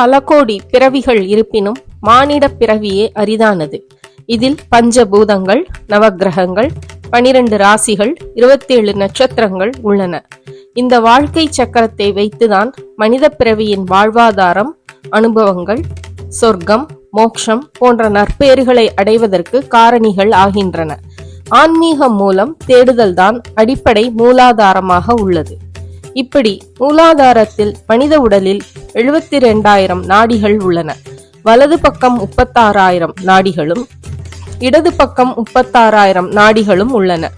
பல கோடி பிறவிகள் இருப்பினும் மானிட பிறவியே அரிதானது. இதில் பஞ்சபூதங்கள் நவக்கிரகங்கள் பனிரெண்டு ராசிகள் இருபத்தேழு நட்சத்திரங்கள் உள்ளன. இந்த வாழ்க்கை சக்கரத்தை வைத்துதான் மனித பிறவியின் வாழ்வாதாரம் அனுபவங்கள் சொர்க்கம் மோட்சம் போன்ற நற்பெயர்களை அடைவதற்கு காரணிகள் ஆகின்றன. ஆன்மீகம் மூலம் தேடுதல்தான் அடிப்படை மூலாதாரமாக உள்ளது. இப்படி மூலாதாரத்தில் மனித உடலில் எழுபத்தி ரெண்டாயிரம் நாடிகள் உள்ளன. வலது பக்கம் முப்பத்தாறாயிரம் நாடிகளும் இடது பக்கம் முப்பத்தாறாயிரம் நாடிகளும் உள்ளன.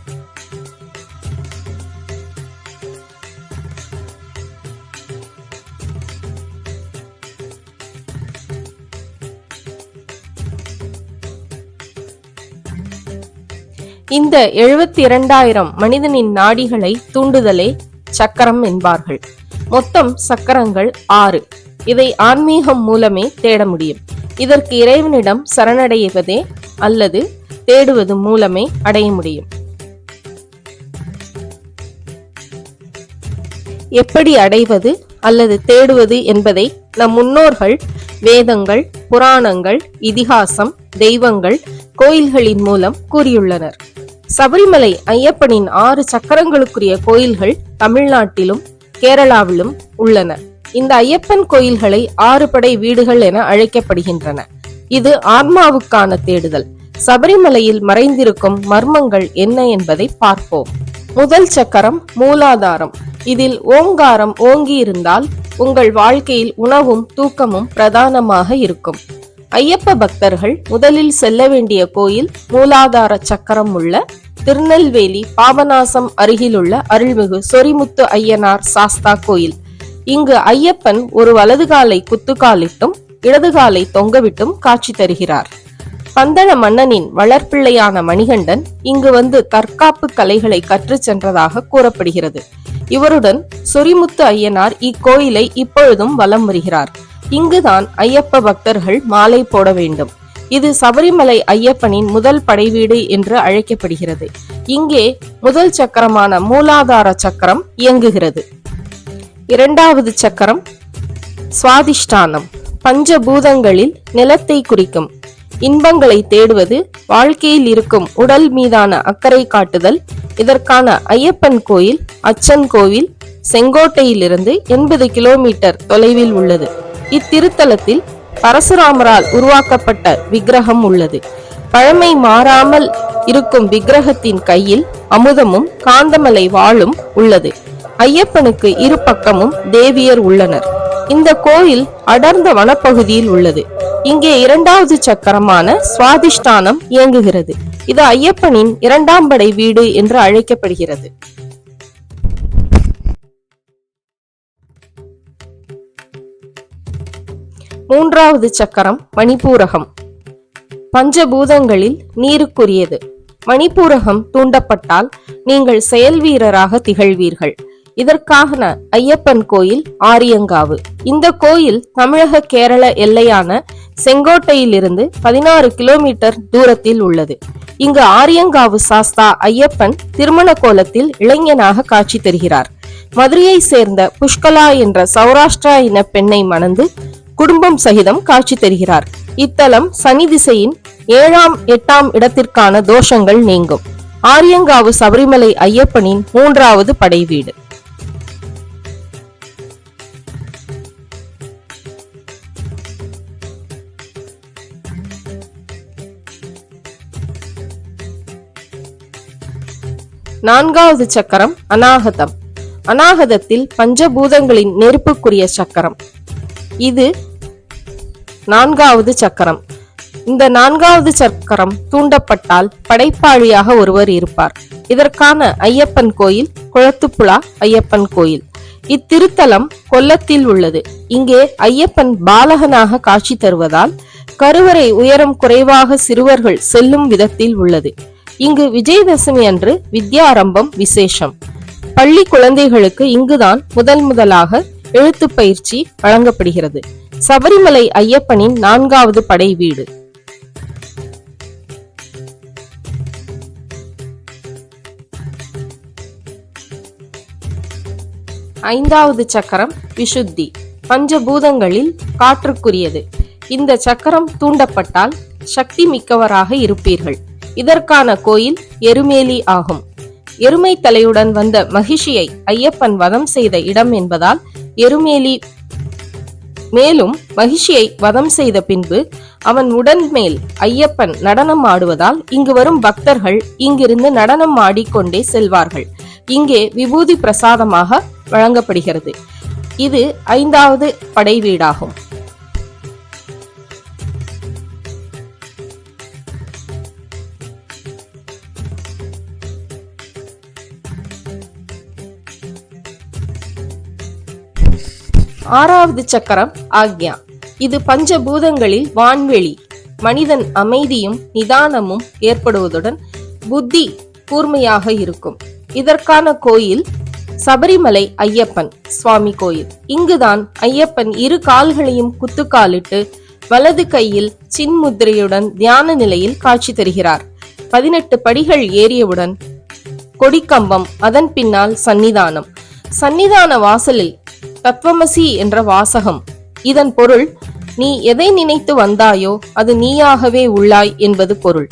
இந்த எழுபத்தி இரண்டாயிரம் மனிதனின் நாடிகளை தூண்டுதலே சக்கரம் என்பார்கள். மொத்தம் சக்கரங்கள் ஆறு. இதை ஆன்மீகம் மூலமே தேட முடியும். இதற்கு இறைவனிடம் சரணடைவதே அல்லது தேடுவது மூலமே அடைய முடியும். எப்படி அடைவது அல்லது தேடுவது என்பதை நம் முன்னோர்கள் வேதங்கள் புராணங்கள் இதிகாசம் தெய்வங்கள் கோயில்களின் மூலம் கூறியுள்ளனர். சபரிமலை ஐயப்பனின் ஆறு சக்கரங்களுக்குரிய கோயில்கள் தமிழ்நாட்டிலும் கேரளாவிலும் உள்ளன. இந்த ஐயப்பன் கோயில்களை ஆறு படை வீடுகள் என அழைக்கப்படுகின்றன. இது ஆன்மாவுக்கான தேடுதல். சபரிமலையில் மறைந்திருக்கும் மர்மங்கள் என்ன என்பதை பார்ப்போம். முதல் சக்கரம் மூலாதாரம். இதில் ஓங்காரம் ஓங்கி இருந்தால் உங்கள் வாழ்க்கையில் உணவும் தூக்கமும் பிரதானமாக இருக்கும். ஐயப்ப பக்தர்கள் முதலில் செல்ல வேண்டிய கோயில் மூலாதார சக்கரம் உள்ள திருநெல்வேலி பாபநாசம் அருகிலுள்ள அருள்மிகு சொரிமுத்து ஐயனார் சாஸ்தா கோயில். இங்கு ஐயப்பன் ஒரு வலது காலை குத்துக்காலிட்டும் இடது காலை தொங்கவிட்டும் காட்சி தருகிறார். பந்தள மன்னனின் வளர்ப்பிள்ளையான மணிகண்டன் இங்கு வந்து தற்காப்பு கலைகளை கற்றுச் சென்றதாக கூறப்படுகிறது. இவருடன் சொரிமுத்து ஐயனார் இக்கோயிலை இப்பொழுதும் வலம் வருகிறார். இங்குதான் ஐயப்ப பக்தர்கள் மாலை போட வேண்டும். இது சபரிமலை ஐயப்பனின் முதல் படைவீடு என்று அழைக்கப்படுகிறது. இங்கே முதல் சக்கரமான மூலாதார சக்கரம் இயங்குகிறது. இரண்டாவது சக்கரம் சுவாதிஷ்டானம். பஞ்சபூதங்களில் நிலத்தை குறிக்கும். இன்பங்களை தேடுவது வாழ்க்கையில் இருக்கும் உடல் மீதான அக்கறை காட்டுதல். இதற்கான ஐயப்பன் கோயில் அச்சன் கோவில் செங்கோட்டையிலிருந்து எண்பது கிலோமீட்டர் தொலைவில் உள்ளது. இத்திருத்தலத்தில் பரசுராமரால் உருவாக்கப்பட்ட விக்கிரகம் உள்ளது. பழமை மாறாமல் இருக்கும் விக்கிரகத்தின் கையில் அமுதமும் காந்தமலை வாளும் உள்ளது. ஐயப்பனுக்கு இரு பக்கமும் தேவியர் உள்ளனர். இந்த கோயில் அடர்ந்த வனப்பகுதியில் உள்ளது. இங்கே இரண்டாவது சக்கரமான சுவாதிஷ்டானம் இயங்குகிறது. இது ஐயப்பனின் இரண்டாம் படை வீடு என்று அழைக்கப்படுகிறது. மூன்றாவது சக்கரம் மணிப்பூரகம். பஞ்சபூதங்களில் நீருக்குரியது. மணிப்பூரகம் தூண்டப்பட்டால் நீங்கள் செயல் வீரராக திகழ்வீர்கள். இதற்கான ஐயப்பன் கோயில் ஆரியங்காவு. இந்த கோயில் தமிழக கேரள எல்லையான செங்கோட்டையிலிருந்து பதினாறு கிலோமீட்டர் தூரத்தில் உள்ளது. இங்கு ஆரியங்காவு சாஸ்தா ஐயப்பன் திருமண கோலத்தில் இளைஞனாக காட்சி தருகிறார். மதுரையை சேர்ந்த புஷ்கலா என்ற சௌராஷ்டிரா இன பெண்ணை மணந்து குடும்பம் சகிதம் காட்சி தருகிறார். இத்தலம் சனி திசையின் ஏழாம் எட்டாம் இடத்திற்கான தோஷங்கள் நீங்கும். ஆரியங்காவு சபரிமலை ஐயப்பனின் மூன்றாவது படை வீடு. நான்காவது சக்கரம் அநாகதம். அநாகதத்தில் பஞ்சபூதங்களின் நெருப்புக்குரிய சக்கரம். இது நான்காவது சக்கரம். இந்த நான்காவது சக்கரம் தூண்டப்பட்டால் படைப்பாளியாக ஒருவர் இருப்பார். இதற்கான ஐயப்பன் கோயில் குளத்துப்புழா ஐயப்பன் கோயில். இத்திருத்தலம் கொல்லத்தில் உள்ளது. இங்கே ஐயப்பன் பாலகனாக காட்சி தருவதால் கருவறை உயரம் குறைவாக சிறுவர்கள் செல்லும் விதத்தில் உள்ளது. இங்கு விஜயதசமி அன்று வித்யாரம்பம் விசேஷம். பள்ளி குழந்தைகளுக்கு இங்குதான் முதல் முதலாக எழுத்து பயிற்சி வழங்கப்படுகிறது. சபரிமலை ஐயப்பனின் நான்காவது படை வீடு. ஐந்தாவது சக்கரம் விசுத்தி. பஞ்சபூதங்களில் காற்றுக்குரியது. இந்த சக்கரம் தூண்டப்பட்டால் சக்தி மிக்கவராக இருப்பீர்கள். இதற்கான கோயில் எருமேலி ஆகும். எருமை தலையுடன் வந்த மகிஷியை ஐயப்பன் வதம் செய்த இடம் என்பதால் எருமேலி மேலும் மகிஷியை வதம் செய்த பின்பு அவன் உடன் மேல் ஐயப்பன் நடனம் ஆடுவதால் இங்கு வரும் பக்தர்கள் இங்கிருந்து நடனம் ஆடிக்கொண்டே செல்வார்கள். இங்கே விபூதி பிரசாதமாக வழங்கப்படுகிறது. இது ஐந்தாவது படை வீடாகும் ஆறாவது சக்கரம் ஆக்ஞா இது பஞ்சபூதங்களில் வான்வெளி. மனிதன் அமைதியும் நிதானமும் ஏற்படுவதுடன் புத்தி கூர்மையாக இருக்கும். இதற்கான கோயில் சபரிமலை ஐயப்பன் சுவாமி கோயில். இங்குதான் ஐயப்பன் இரு கால்களையும் குத்துக்காலிட்டு வலது கையில் சின்முத்திரையுடன் தியான நிலையில் காட்சி தருகிறார். பதினெட்டு படிகள் ஏறியவுடன் கொடிக்கம்பம் அதன் பின்னால் சன்னிதானம் சன்னிதான வாசலில் தத்வமசி என்ற வாசகம். இதன் பொருள் நீ எதை நினைத்து வந்தாயோ அது நீயாகவே உள்ளாய் என்பது பொருள்.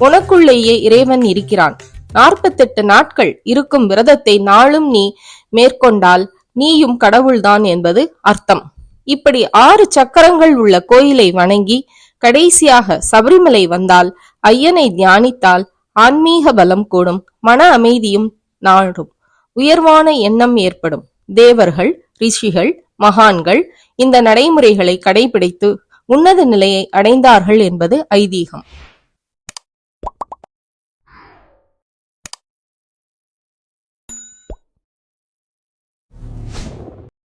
உனக்குள்ளேயே இறைவன் இருக்கிறான். நாற்பத்தெட்டு நாட்கள் இருக்கும் விரதத்தை நாளும் நீ மேற்கொண்டால் நீயும் கடவுள்தான் என்பது அர்த்தம். இப்படி ஆறு சக்கரங்கள் உள்ள கோயிலை வணங்கி கடைசியாக சபரிமலை வந்தால் ஐயனை தியானித்தால் ஆன்மீக பலம் கூடும் மன அமைதியும் நாடும். உயர்வான எண்ணம் ஏற்படும். தேவர்கள் ரிஷிகள் மகான்கள் இந்த நடைமுறைகளை கடைபிடித்து உன்னத நிலையை அடைந்தார்கள் என்பது ஐதீகம்.